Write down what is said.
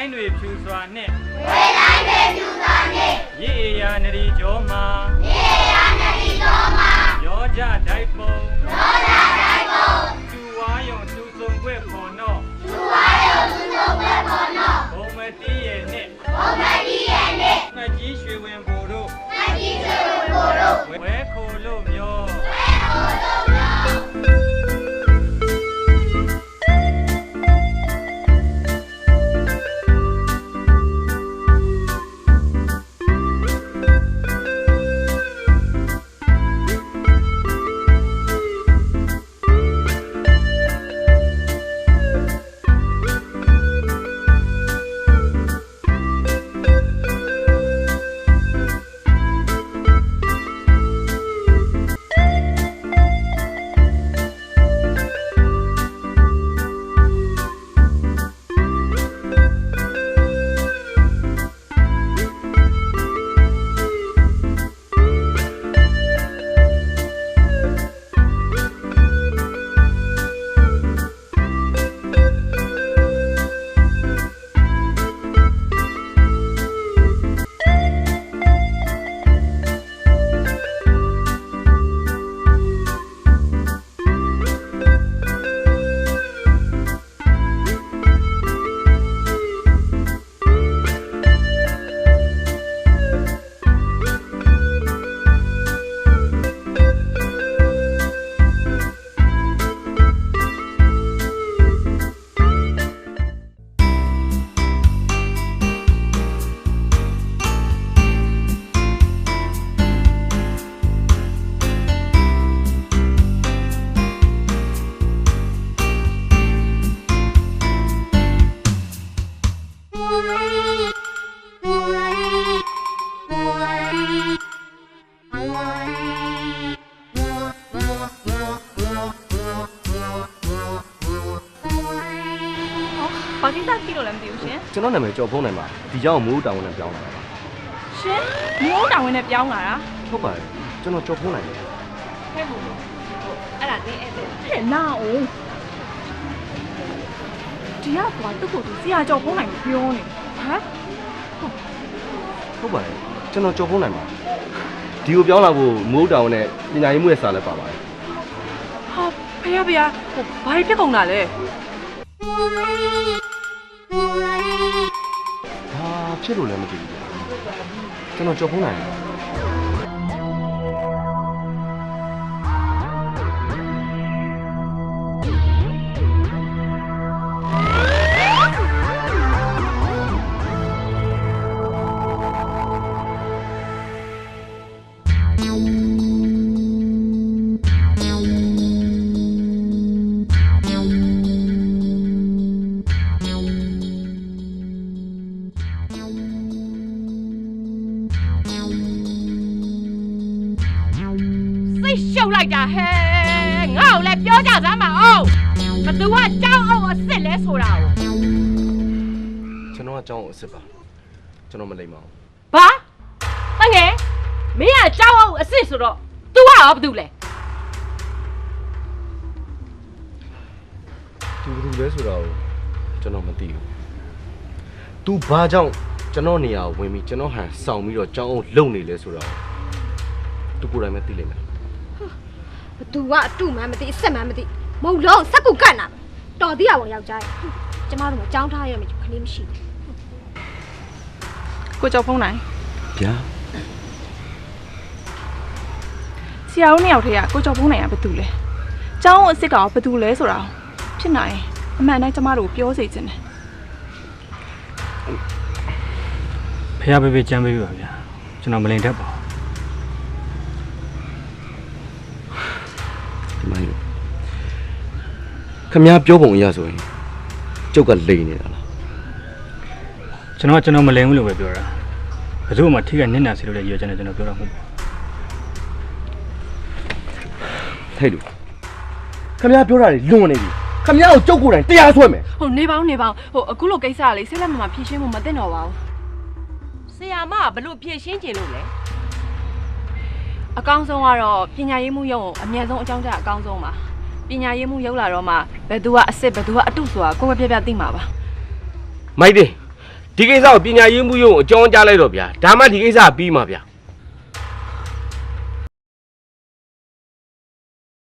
ငွေလိုင်းတွေဖြူစွာနှင့်ငွေလိုင်းတွေဖြူစွာနှင့်ရေအေယာနရီကျော်မှာရေအေယာနရီကျော်မှာရောကြဒိုက်ပုံရောကြဒိုက်ပုံသူဝါယုံသူဆုံခွဲ့ခေါ်တော့သူဝါယုံသူဆုံခွဲ့ခေါ်တော့ဘုံမတီးရဲ့နဲ့ဘုံမတီးရဲ့နဲ့ငှက်ကြီးရွှေဝင်ဘို့တို့ငှက်ကြီးရွှေဝင်ဘို့တို့ဝဲခို ဘာကိစ္စရှိလို့လည်းမသိဘူးရှင်ကျွန်တော်နာမည်ကြော်ဖုံးနိုင်ပါဒီကြောင့်မိုးတောင်ဝင်နဲ့ပြောင်းလာတာပါရှင်မိုးတောင်ဝင်နဲ့ပြောင်းလာတာဟုတ်ပါတယ်ကျွန်တော်ကြော်ဖုံးနိုင်တယ်ဟဲ့မို့အဲ့ဒါနေအဲ့ဒါဟဲ့နာအောင်ဒီကကွာသူ့ကိုသူဆရာကြော်ဖုံးနိုင်ပြောနေဟမ်ဟုတ်ပါတယ်ကျွန်တော်ကြော်ဖုံးနိုင်ပါဒီကိုပြောင်းလာဖို့မိုးတောင်ဝင်နဲ့ပညာရေးမှုရဲ့စာလည်းပါပါတယ်ဟာဖေရဖေရဟိုဘာဖြစ်ကုန်တာလဲ ဘာဖြစ်လို့လဲမသိဘူးကျွန်တော်ကြော်ဖုံးနိုင်တယ် သိရှုပ်လိုက်တာဟဲ့ငါ့ကိုလည်းပြောကြစမ်းပါအောင်ဘသူကကြောင်းအောင်အစ်စ်လဲဆိုတာကိုကျွန်တော်ကကြောင်းအောင်အစ်စ်ပါကျွန်တော်မလိမ္မာဘူးဘာတငယ်မင်းကကြောင်းအောင်အစ်စ်ဆိုတော့ तू ကရောဘသူလဲသူဘယ်သူလဲဆိုတာကိုကျွန်တော်မသိဘူးသူဘာကြောင့်ကျွန်တော်နေရာကိုဝင်ပြီးကျွန်တော်ဟန်ဆောင်ပြီးတော့ကြောင်းအောင်လုံနေလဲဆိုတာကိုသူကိုယ်တိုင်ပဲသိလိမ့်မယ် သူကအတုမှန်းမသိအစ်စ်မှန်းမသိမဟုတ်လုံးစက်ကူကတ်နာတော်သေးရပါယောက်ျားကြီးကျမတို့ကကြောင်းထားရမယ်ခလေးမရှိဘူးကိုကြော်ဖုံးနိုင်ဗျာဆရာတို့နှစ်ယောက်တည်းကကိုကြော်ဖုံးနိုင်ကဘာတူလဲကျောင်းအစ်စ်ကောင်ဘာတူလဲဆိုတာဖြစ်နိုင်အမှန်တိုင်းကျမတို့ကိုပြောစေချင်တယ်ဖះပေးပေးကြမ်းပေးပါဗျာကျွန်တော်မလိန်တတ်ပါဘူး ဒီမိုင်းလို့ ခမည်းပြောပုံအရဆိုရင်ကျုပ်ကလိန်နေတာလားကျွန်တော်ကကျွန်တော်မလိန်ဘူးလို့ပဲပြောတာဘယ်သူမှထိခိုက်နစ်နာစေလို့လည်းရည်ရွယ်ချက်နဲ့ကျွန်တော်ပြောတာမဟုတ်ဘူးဟဲ့လူခမည်းပြောတာတွေလွန်နေပြီခမည်းကိုကျုပ်ကိုယ်တိုင်တရားစွဲမယ်ဟိုနေပေါင်းနေပေါင်းဟိုအခုလိုကိစ္စကလေဆဲလက်မမဖြည့်ရှင်းမှုမသိတော့ပါဘူးဆရာမကဘလို့ဖြည့်ရှင်းကျင်လို့လဲအကောင်းဆုံးကတော့ပညာရေးမှုရုံကိုအမြဲဆုံးအကြောင်းကြားအကောင်းဆုံးပါ ပညာရေးမှုရောက်လာတော့မှဘယ်သူကအစ်စ်ဘယ်သူကအတုဆိုတာကိုယ်ပဲပြပြသိမှာပါမိုက်တယ်ဒီကိစ္စကိုပညာရေးမှုရုံအကြောင်းကြားလိုက်တော့ဗျာဒါမှဒီကိစ္စကပြီးမှာဗျာ